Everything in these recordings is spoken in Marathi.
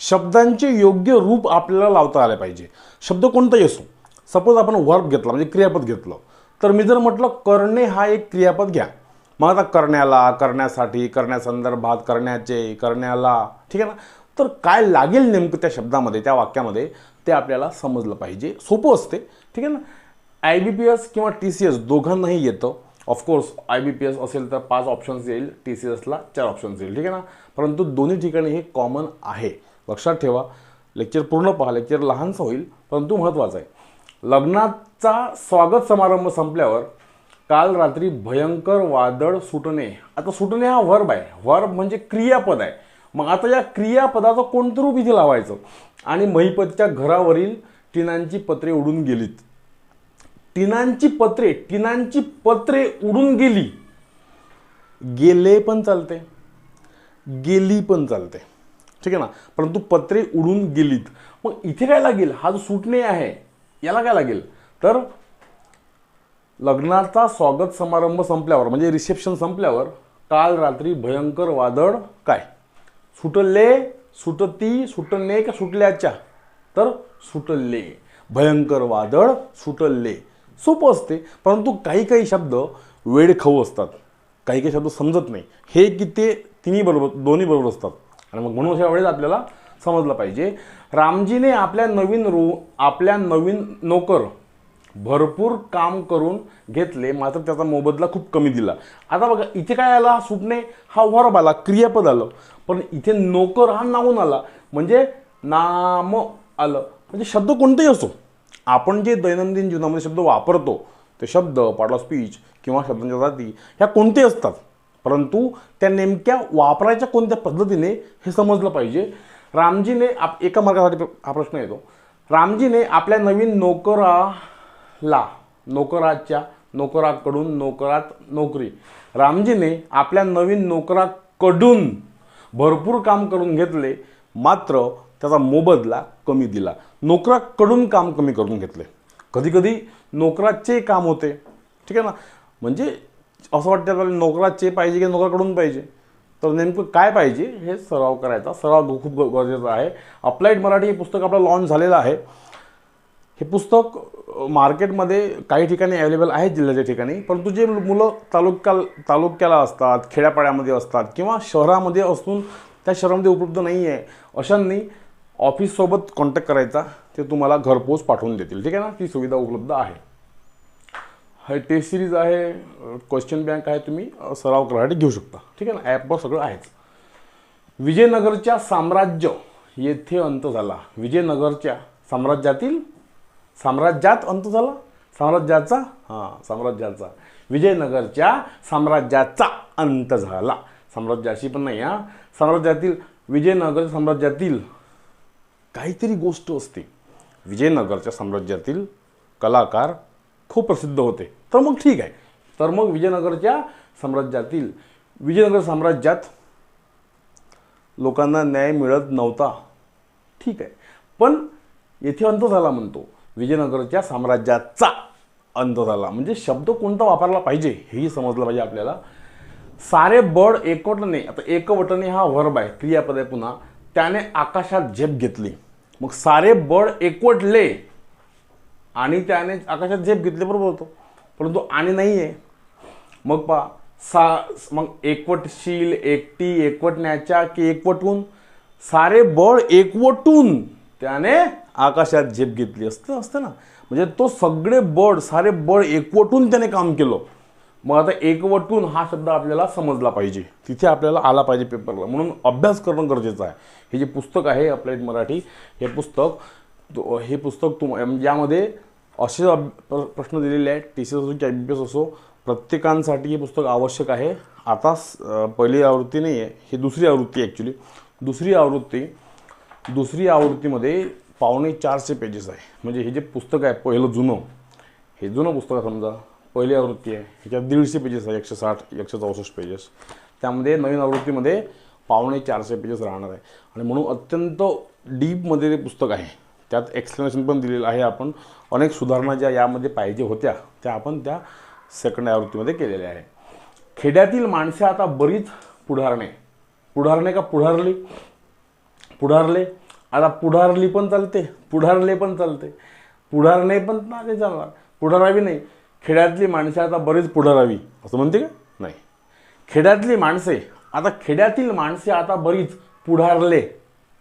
शब्दांचे योग्य रूप आपल्याला लावता आले पाहिजे. शब्द कोणताही असो सपोज आपण वर्ब घेतला म्हणजे क्रियापद घेतलं तर मी जर म्हटलं करणे हा एक क्रियापद घ्या. मग आता करण्याला करण्यासाठी करण्यासंदर्भात करण्याचे करण्याला ठीक आहे ना? तर काय लागेल नेमकं त्या शब्दामध्ये त्या वाक्यामध्ये ते आपल्याला समजलं पाहिजे. सोपं असते ठीक आहे ना? आय बी पी एस किंवा टी सी एस दोघांनाही येतं. Of course I B P S असेल तर पाच ऑप्शन्स येईल टी सी एसला चार ऑप्शन्स येईल ठीक आहे ना? परंतु दोन्ही ठिकाणी हे कॉमन आहे. लक्षात ठेवा. लेक्चर पूर्ण पहा. लेक्चर लहानसं होईल परंतु महत्त्वाचं आहे. लग्नाचा स्वागत समारंभ संपल्यावर काल रात्री भयंकर वादळ सुटणे. आता सुटणे हा वर्ब आहे. वर्ब म्हणजे क्रियापद आहे. मग आता या क्रियापदाचं कोणतं रूप इथे लावायचं? आणि महिपतच्या घरावरील टिनांची पत्रे उडून गेलीत. टिनांची पत्रे टिनांची पत्रे उडून गेली. गेले पण चालते. गेली पण चालते. ठीक आहे ना? परंतु पत्रे उडून गेलीत. मग इथे काय लागेल? हा जो सुटणे आहे याला काय लागेल? तर लग्नाचा स्वागत समारंभ संपल्यावर म्हणजे रिसेप्शन संपल्यावर काल रात्री भयंकर वादळ काय? सुटले सुटती सुटणे का सुटल्याच्या? तर सुटले. भयंकर वादळ सुटले. सोपं असते. परंतु काही काही शब्द वेळखाऊ असतात. काही काही शब्द समजत नाही. हे की ते तिन्ही बरोबर दोन्ही बरोबर असतात. आणि मग म्हणून अशा वेळेस आपल्याला समजलं पाहिजे. रामजीने आपल्या नवीन रो आपल्या नवीन नोकर भरपूर काम करून घेतले मात्र त्याचा मोबदला खूप कमी दिला. आता बघा इथे काय आला? सुटणे हा वरब आला क्रियापद आलं. पण इथे नोकर हा नावून आला. म्हणजे नाम आलं. म्हणजे शब्द कोणताही असो. आपण जे दैनंदिन जीवनामध्ये शब्द वापरतो ते शब्द पार्ट ऑफ स्पीच किंवा शब्दांच्या जाती ह्या कोणते असतात. परंतु त्या नेमक्या वापरायच्या कोणत्या पद्धतीने हे समजलं पाहिजे? रामजीने आप एका मार्गासाठी हा प्रश्न येतो. रामजीने आपल्या नवीन नोकराला नोकराच्या नोकराकडून नोकरात नोकरी. रामजीने आपल्या नवीन नोकराकडून भरपूर काम करून घेतले मात्र त्याचा मोबदला कमी दिला. नोकराकडून काम कमी करून घेतले. कधीकधी नोकराचे काम होते. ठीक आहे ना? म्हणजे असं वाटतं आपल्याला नोकराचे पाहिजे की नोकराकडून पाहिजे. तर नेमकं काय पाहिजे हे सराव करायचा. सराव खूप गरजेचा आहे. अप्लाईड मराठी हे पुस्तक आपलं लॉन्च झालेलं आहे. हे पुस्तक मार्केटमध्ये काही ठिकाणी अवेलेबल आहे जिल्ह्याच्या ठिकाणी परंतु जे मुलं तालुक्या तालुक्याला असतात खेड्यापाड्यामध्ये असतात किंवा शहरामध्ये असून त्या शहरामध्ये उपलब्ध नाही आहे अशांनी ऑफिससोबत कॉन्टॅक्ट करायचा. ते तुम्हाला घरपोच पाठवून देतील. ठीक आहे ना? ती सुविधा उपलब्ध आहे. हे टेस्ट सिरीज आहे क्वेश्चन बँक आहे तुम्ही सराव करायसाठी घेऊ शकता. ठीक आहे ना? ॲपवर सगळं आहेच. विजयनगरच्या साम्राज्य येथे अंत झाला. विजयनगरच्या साम्राज्यातील साम्राज्यात अंत झाला? साम्राज्याचा? हां साम्राज्याचा. विजयनगरच्या साम्राज्याचा अंत झाला. साम्राज्याशी पण नाही हां. साम्राज्यातील विजयनगर साम्राज्यातील काहीतरी गोष्ट असते. विजयनगरच्या साम्राज्यातील कलाकार खूप प्रसिद्ध होते. तर मग ठीक आहे. तर मग विजयनगरच्या साम्राज्यातील विजयनगर साम्राज्यात लोकांना न्याय मिळत नव्हता. ठीक आहे. पण येथे अंत झाला म्हणतो. विजयनगरच्या साम्राज्याचा अंत झाला. म्हणजे शब्द कोणता वापरला पाहिजे हेही समजलं पाहिजे आपल्याला. सारे बळ एकवटणे आता एकवटणे हा वर्ब आहे क्रियापद आहे पुन्हा त्याने आकाशात झेप घेतली. मग सारे बळ एकवटले आणि त्याने आकाशात झेप घेतले बरोबर होतो परंतु आणि नाही आहे मग पा सा मग एकवटशील एकटी एकवटण्याच्या की एकवटून? सारे बळ एकवटून त्याने आकाशात झेप घेतली. असतं असतं ना? म्हणजे तो सगळे बळ सारे बळ एकवटून त्याने काम केलं. मग आता एकवटून हा शब्द आपल्याला समजला पाहिजे. तिथे आपल्याला आला पाहिजे पेपरला म्हणून अभ्यास करणं गरजेचं आहे. हे जे पुस्तक आहे अप्लाइड मराठी हे पुस्तक हे पुस्तक तुम यामध्ये असे प्र- प्रश्न दिलेले आहेत. टी सी एस असो की एम बी एस असो प्रत्येकांसाठी हे पुस्तक आवश्यक आहे. आता स- पहिली आवृत्ती नाही आहे ही दुसरी आवृत्ती ॲक्च्युली दुसरी आवृत्ती दुसरी आवृत्तीमध्ये पावणे चारशे पेजेस आहे. म्हणजे हे जे पुस्तक आहे पहिलं जुनं हे जुनं पुस्तक आहे समजा. पहिली आवृत्ती आहे ह्याच्यात दीडशे पेजेस आहे एकशे साठ एकशे चौसष्ट पेजेस त्यामध्ये नवीन आवृत्तीमध्ये पावणे चारशे पेजेस राहणार आहे. आणि म्हणून अत्यंत डीपमध्ये ते पुस्तक आहे. त्यात एक्सप्लेनेशन पण दिलेलं आहे आपण. अनेक सुधारणा ज्या यामध्ये पाहिजे होत्या त्या आपण त्या सेकंड आवृत्तीमध्ये केलेल्या आहे खेड्यातील माणसे आता बरीच पुढारणे. पुढारणे का पुढारली? पुढारले. आता पुढारली पण चालते पुढारले पण चालते. पुढारणे पण नाही चालणार. पुढारावी नाही. खेड्यातली माणसे आता बरीच पुढारावी. असं म्हणते का? नाही. खेड्यातली माणसे आता खेड्यातील माणसे आता बरीच पुढारले.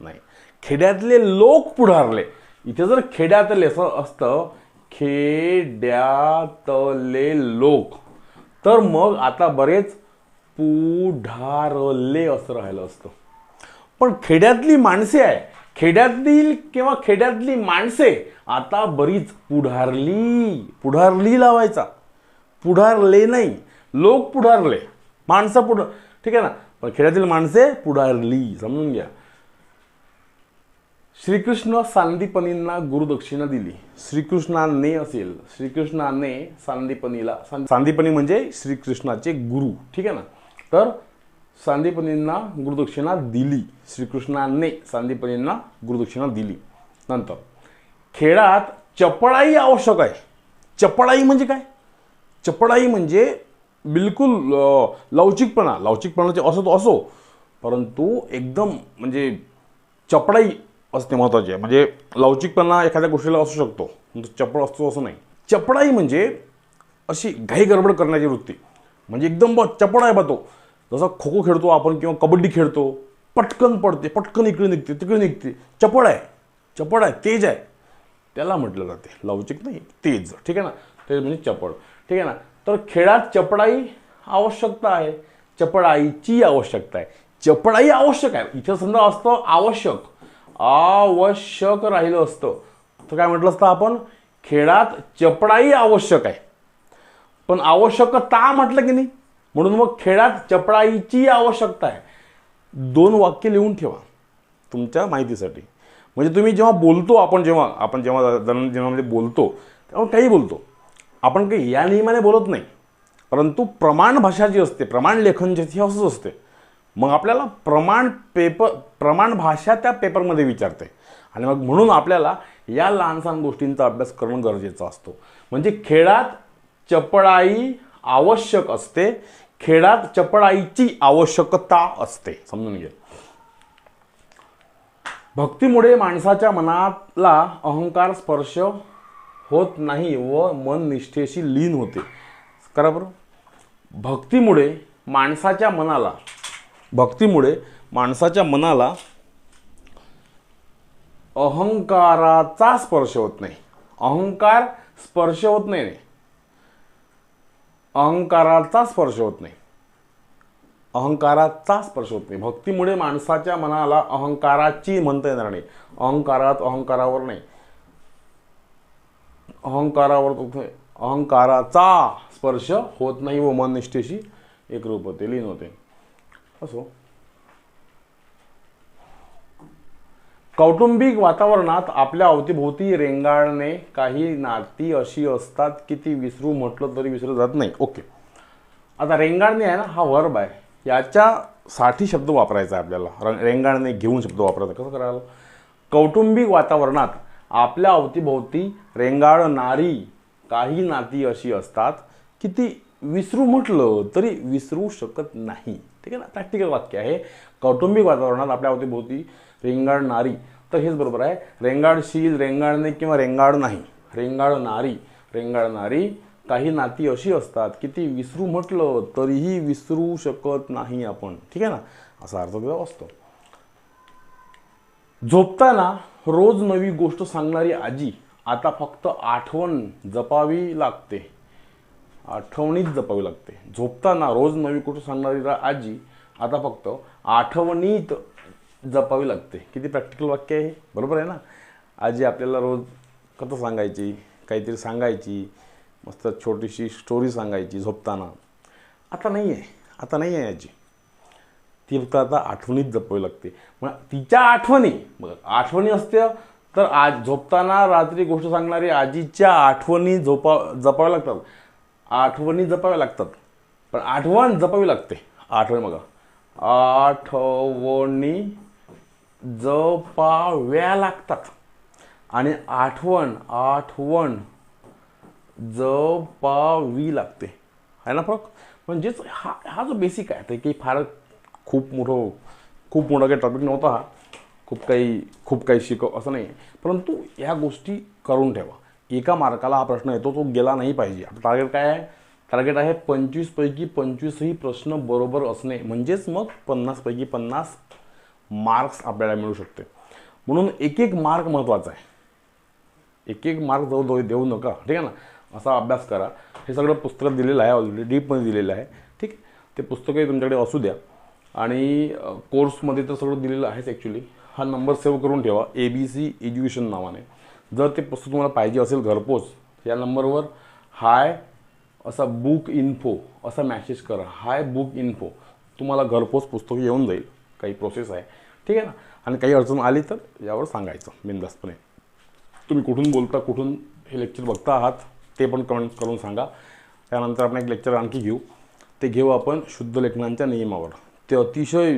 नाही. खेड्यातले लोक पुढारले. इथे जर खेड्यातले असं असतं खेड्यातले लोक तर मग आता बरेच पुढारले असं राहिलं असतं. पण खेड्यातली माणसे आहे खेड्यातील किंवा खेड्यातली माणसे आता बरीच पुढारली पुढारली लावायचा. पुढारले नाही लोक पुढारले माणसं पुढ ठीक आहे ना? पण खेड्यातील माणसे पुढारली समजून घ्या. श्रीकृष्ण सांदीपनींना गुरुदक्षिणा दिली. श्रीकृष्णाने असेल. श्रीकृष्णाने सांदीपनीला सांदीपनी म्हणजे श्रीकृष्णाचे गुरु. ठीक आहे ना? तर सांदीपनींना गुरुदक्षिणा दिली. श्रीकृष्णाने सांदीपनींना गुरुदक्षिणा दिली. नंतर खेळात चपळाई आवश्यक आहे. चपळाई म्हणजे काय? चपळाई म्हणजे बिलकुल लवचिकपणा. लवचिकपणाचे असो तो असो. परंतु एकदम म्हणजे चपळाई असते महत्त्वाची आहे. म्हणजे लवचिकपणा एखाद्या गोष्टीला असू शकतो. म्हणजे चपळ असतो असं नाही. चपडाई म्हणजे अशी घाई गडबड करण्याची वृत्ती. म्हणजे एकदम ब चपळ आहे बा तो. जसा खो खो खेळतो आपण किंवा कबड्डी खेळतो. पटकन पडते पटकन इकडे निघते तिकडे निघते. चपळ आहे. चपळ आहे तेज आहे. त्याला म्हटलं जाते. लवचिक नाही तेज. ठीक आहे ना? तेज म्हणजे चपळ. ठीक आहे ना? तर खेळात चपडाई आवश्यकता आहे. चपडाईची आवश्यकता आहे. चपडाई आवश्यक आहे. इथं समजा असतं आवश्यक. आवश्यक राहिलं असतं. तर काय म्हटलं असतं आपण? खेळात चपडाई आवश्यक आहे. पण आवश्यकता म्हटलं की नाही? म्हणून मग खेळात चपडाईची आवश्यकता आहे. दोन वाक्य लिहून ठेवा तुमच्या माहितीसाठी. म्हणजे तुम्ही जेव्हा बोलतो आपण जेव्हा आपण जेव्हा दैनंदिन म्हणजे बोलतो तेव्हा काही बोलतो. आपण काही या नियमाने बोलत नाही. परंतु प्रमाण भाषा जी असते प्रमाण लेखन जे असंच असते. मग आपल्याला प्रमाण पेपर प्रमाण भाषा त्या पेपरमध्ये विचारते. आणि मग म्हणून आपल्याला या लहानसहान गोष्टींचा अभ्यास करणं गरजेचं असतो. म्हणजे खेळात चपळाई आवश्यक असते खेळात चपळाईची आवश्यकता असते. समजून घे. भक्तीमुळे माणसाच्या मनातला अहंकार स्पर्श होत नाही व मन निष्ठेशी लीन होते. करा भक्तीमुळे माणसाच्या मनाला भक्तीमुळे माणसाच्या मनाला अहंकाराचा स्पर्श होत नाही. अहंकार स्पर्श होत नाही नाही. अहंकाराचा स्पर्श होत नाही. अहंकाराचा स्पर्श होत नाही. भक्तीमुळे माणसाच्या मनाला अहंकाराची म्हणता येणार नाही. अहंकारात अहंकारावर नाही. अहंकारावर अहंकाराचा स्पर्श होत नाही व मननिष्ठेशी एक एकरूप होते लीन होते. असो. कौटुंबिक वातावरणात आपल्या अवतीभोवती रेंगाळणे काही नाती अशी असतात की ती विसरू म्हटलं तरी विसरू जात नाही. ओके. आता रेंगाळणे आहे ना हा वर्ब आहे. याच्यासाठी शब्द वापरायचा आहे आपल्याला. रेंगाळणे घेऊन शब्द वापरायचा. कसं करायला? कौटुंबिक वातावरणात आपल्या अवतीभोवती रेंगाळणारी काही नाती अशी असतात की ती विसरू म्हटलं तरी विसरू शकत नाही. ठीक आहे ना? प्रॅक्टिकल वाक्य आहे. कौटुंबिक वातावरणात आपल्या अवतीभोवती रेंगाळणारी तर हेच बरोबर आहे. रेंगाळशील रेंगाळणे किंवा रेंगाळ नाही. रेंगाळणारी रेंगाळणारी काही नाती अशी असतात की ती विसरू म्हटलं तरीही विसरू शकत नाही आपण. ठीक आहे ना? असा अर्थ त्याचा असतो झोपताना रोज नवी गोष्ट सांगणारी आजी आता फक्त आठवण जपावी लागते. आठवणीत जपावी लागते. झोपताना रोज नवी कुठं सांगणारी आजी आता फक्त आठवणीत जपावी लागते. किती प्रॅक्टिकल वाक्य आहे बरोबर आहे ना? आजी आपल्याला रोज कथा सांगायची काहीतरी सांगायची मस्त छोटीशी स्टोरी सांगायची झोपताना. आता नाही आहे आता नाही आहे आजी. ती फक्त आता आठवणीत जपावी लागते. मग तिच्या आठवणी बघा आठवणी असते तर आज झोपताना रात्री गोष्ट सांगणारी आजीच्या आठवणी झोपा जपाव्या लागतात. आठवणी जपाव्या लागतात. पण आठवण जपावी लागते. आठवण बघा. आठवणी जपाव्या लागतात. आणि आठवण आठवण जपावी लागते. आहे ना फरक? म्हणजेच हा हा जो बेसिक आहे ते की फार खूप मोठं खूप मोठा काही टॉपिक नव्हता हा. खूप काही खूप काही शिकव असं नाही. परंतु ह्या गोष्टी करून ठेवा. एका मार्काला हा प्रश्न येतो तो गेला नाही पाहिजे. आपलं टार्गेट काय आहे? टार्गेट आहे पंचवीसपैकी पंचवीसही प्रश्न बरोबर असणे. म्हणजेच मग पन्नासपैकी पन्नास मार्क्स आपल्याला मिळू शकते. म्हणून एक एक मार्क महत्त्वाचा आहे. एक एक मार्क जाऊ देऊ देऊ नका. ठीक आहे ना? असा अभ्यास करा. हे सगळं पुस्तक दिलेलं आहे ऑलरेडी डीपमध्ये दिलेलं आहे. ठीक? ते पुस्तकही तुमच्याकडे असू द्या. आणि कोर्समध्ये तर सगळं दिलेलं आहेच ॲक्च्युली हा नंबर सेव्ह करून ठेवा. ए बी सी एज्युकेशन नावाने. जर ते पुस्तक तुम्हाला पाहिजे असेल घरपोच या नंबरवर हाय असा बुक इन्फो असा मॅसेज करा. हाय बुक इन्फो तुम्हाला घरपोच पुस्तक येऊन जाईल. काही प्रोसेस आहे. ठीक आहे ना? आणि काही अडचण आली तर यावर सांगायचं बिंदास्तपणे तुम्ही कुठून बोलता कुठून हे लेक्चर बघता आहात ते पण कमेंट करून सांगा. त्यानंतर आपण एक लेक्चर आणखी घेऊ. ते घेऊ आपण शुद्ध लेखनांच्या नियमावर. ते अतिशय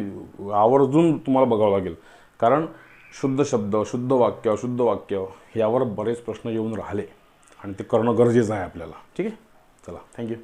आवर्जून तुम्हाला बघावं लागेल. कारण शुद्ध शब्द शुद्ध वाक्य अशुद्ध वाक्य यावर बरेच प्रश्न येऊन राहिले. आणि ते करणं गरजेचं आहे आपल्याला. ठीक आहे? चला. थँक्यू